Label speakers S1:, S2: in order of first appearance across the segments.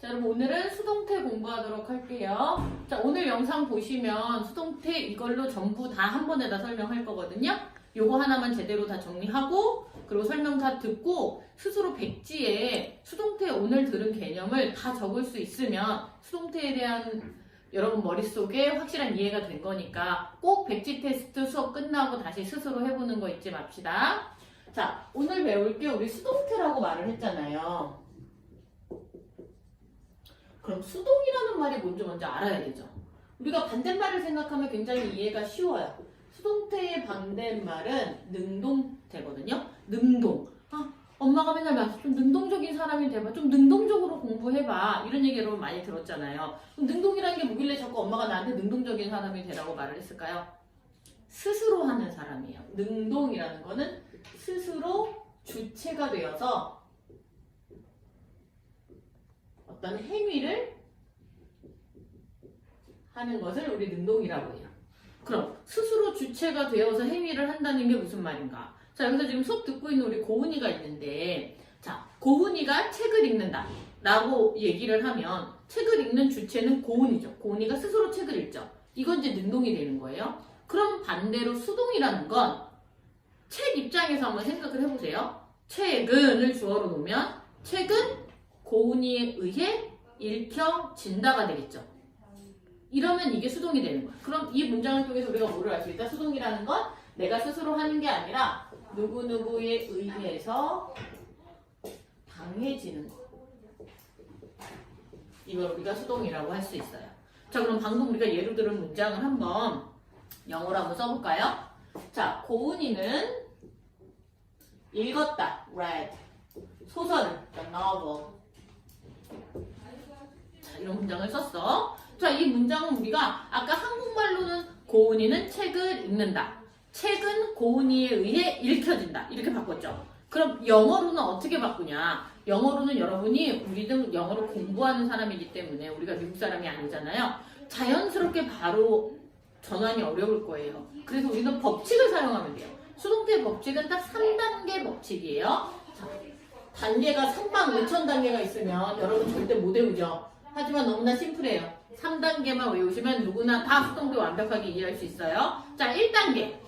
S1: 자, 여러분 오늘은 수동태 공부하도록 할게요. 자, 오늘 영상 보시면 수동태 이걸로 전부 다 한 번에 다 설명할 거거든요. 요거 하나만 제대로 다 정리하고 그리고 설명 다 듣고 스스로 백지에 수동태 오늘 들은 개념을 다 적을 수 있으면 수동태에 대한 여러분 머릿속에 확실한 이해가 된 거니까 꼭 백지 테스트 수업 끝나고 다시 스스로 해보는 거 잊지 맙시다. 자, 오늘 배울 게 우리 수동태라고 말을 했잖아요. 그럼 수동이라는 말이 뭔지 먼저 알아야 되죠. 우리가 반대말을 생각하면 굉장히 이해가 쉬워요. 수동태의 반대말은 능동태거든요. 능동. 아, 엄마가 맨날 말씀 좀 능동적인 사람이 돼봐. 좀 능동적으로 공부해봐. 이런 얘기 여러분 많이 들었잖아요. 그럼 능동이라는 게 뭐길래 자꾸 엄마가 나한테 능동적인 사람이 되라고 말을 했을까요? 스스로 하는 사람이에요. 능동이라는 거는 스스로 주체가 되어서 어떤 행위를 하는 것을 우리 능동이라고 해요. 그럼 스스로 주체가 되어서 행위를 한다는 게 무슨 말인가? 자, 여기서 지금 수업 듣고 있는 우리 고은이가 있는데, 자, 고은이가 책을 읽는다. 라고 얘기를 하면, 책을 읽는 주체는 고은이죠. 고은이가 스스로 책을 읽죠. 이건 이제 능동이 되는 거예요. 그럼 반대로 수동이라는 건, 책 입장에서 한번 생각을 해보세요. 책은을 주어로 놓으면, 책은 고은이에 의해 읽혀진다가 되겠죠. 이러면 이게 수동이 되는 거야. 그럼 이 문장을 통해서 우리가 뭐를 알 수 있다? 수동이라는 건 내가 스스로 하는 게 아니라 누구누구에 의해서 당해지는 거. 이걸 우리가 수동이라고 할 수 있어요. 자, 그럼 방금 우리가 예로 들은 문장을 한번 영어로 한번 써볼까요? 자, 고은이는 읽었다. read. 소설을, the novel. 자, 이런 문장을 썼어. 자, 이 문장은 우리가 아까 한국말로는 고은이는 책을 읽는다. 책은 고은이에 의해 읽혀진다. 이렇게 바꿨죠. 그럼 영어로는 어떻게 바꾸냐? 영어로는 여러분이 우리도 영어를 공부하는 사람이기 때문에 우리가 미국 사람이 아니잖아요. 자연스럽게 바로 전환이 어려울 거예요. 그래서 우리는 법칙을 사용하면 돼요. 수동태 법칙은 딱 3단계 법칙이에요. 자, 단계가 3만 5천 단계가 있으면 여러분 절대 못 외우죠. 하지만 너무나 심플해요. 3단계만 외우시면 누구나 다 수동태 완벽하게 이해할 수 있어요. 자, 1단계.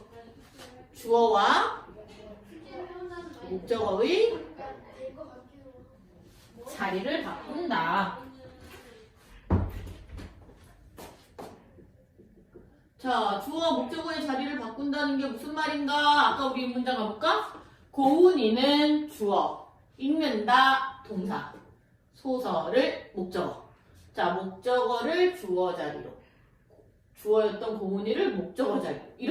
S1: 주어와 목적어의 자리를 바꾼다. 자, 주어 목적어의 자리를 바꾼다는 게 무슨 말인가? 아까 우리 문장 가볼까? 고은이는 주어, 읽는다 동사, 소설을 목적어. 자, 목적어를 주어 자리로. 주어였던 고은이를 목적어 자리로. 이렇게